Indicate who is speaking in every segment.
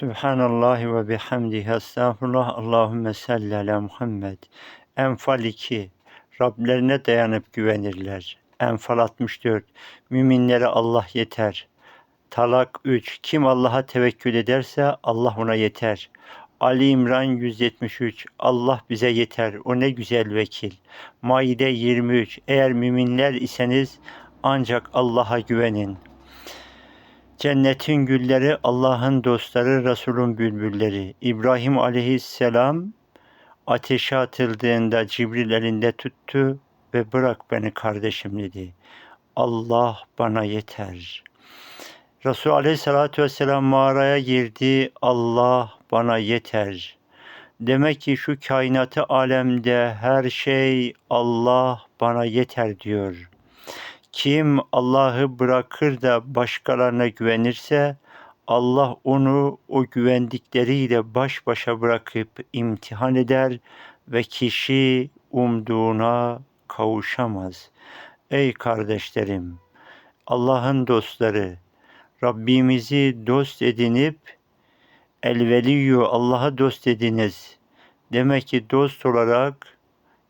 Speaker 1: Subhanallahi ve bihamdihi estağfurullah. Allahümme salli ala Muhammed. Enfal 2. Rablerine dayanıp güvenirler. Enfal 64. Müminlere Allah yeter. Talak 3. Kim Allah'a tevekkül ederse Allah ona yeter. Ali İmran 173. Allah bize yeter. O ne güzel vekil. Maide 23. Eğer müminler iseniz ancak Allah'a güvenin. Cennetin gülleri, Allah'ın dostları, Resul'ün bülbülleri. İbrahim aleyhisselam ateşe atıldığında Cibril elinde tuttu ve bırak beni kardeşim dedi. Allah bana yeter. Resul aleyhissalatü vesselam mağaraya girdi. Allah bana yeter. Demek ki şu kainatı alemde her şey Allah bana yeter diyor. Kim Allah'ı bırakır da başkalarına güvenirse Allah onu o güvendikleriyle baş başa bırakıp imtihan eder ve kişi umduğuna kavuşamaz. Ey kardeşlerim, Allah'ın dostları, Rabbimizi dost edinip elveliyyu Allah'a dost ediniz. Demek ki dost olarak,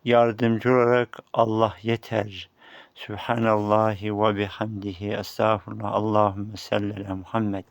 Speaker 1: yardımcı olarak Allah yeter. Subhanallahi ve bihamdihi estağfurullah. Allahümme salli ala Muhammed.